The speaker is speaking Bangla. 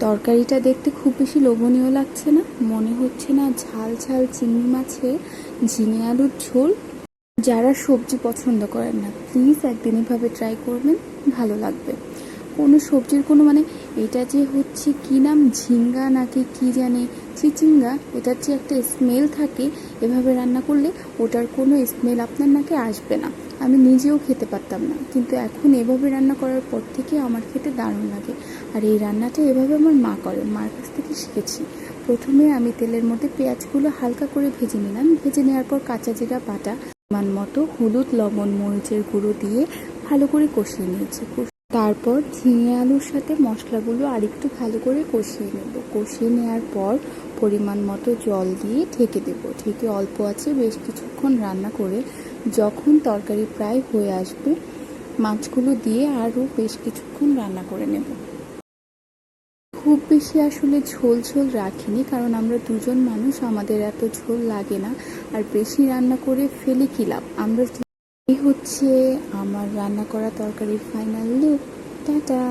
তরকারিটা দেখতে খুব বেশি লোভনীয় লাগছে না। মনে হচ্ছে না ঝাল ঝাল চিংড়ি মাছে ঝিঙে আলুর ঝোল। যারা সবজি পছন্দ করেন না প্লিজ একদিন এভাবে ট্রাই করবেন, ভালো লাগবে। কোনো সবজির কোনো মানে এটা যে হচ্ছে কি নাম? ঝিঙ্গা নাকি কি জানে? চিচিঙ্গা এটার যে একটা স্মেল থাকে, এভাবে রান্না করলে ওটার কোনো স্মেল আপনার নাকে আসবে না। আমি নিজেও খেতে পারতাম না। কিন্তু এখন এভাবে রান্না করার পর থেকে আমার খেতে দারুণ লাগে। আর এই রান্নাটা এভাবে আমার মা করে, মার কাছ থেকে শিখেছি। প্রথমে আমি তেলের মধ্যে পেঁয়াজগুলো হালকা করে ভেজে নিলাম। ভেজে নেওয়ার পর কাঁচা জিরা, বাটা মতো হলুদ, লবণ, মরিচের গুঁড়ো দিয়ে ভালো করে কষিয়ে নিয়েছি। তারপর ঝিঙে আলুর সাথে মশলাগুলো আরেকটু ভালো করে কষিয়ে নেব। কষিয়ে নেওয়ার পর পরিমাণ মতো জল দিয়ে ঢেকে দেবো। ঢেকে অল্প আছে, বেশ কিছুক্ষণ রান্না করে যখন তরকারি প্রায় হয়ে আসবে, মাছগুলো দিয়ে আরও বেশ কিছুক্ষণ রান্না করে নেব। খুব বেশি আসলে ঝোল ঝোল রাখিনি, কারণ আমরা দুজন মানুষ, আমাদের এত ঝোল লাগে না। আর বেশি রান্না করে ফেলে কি লাভ? আমরা এই হচ্ছে আমার রান্না করা তরকারির ফাইনাল লুক টাটা!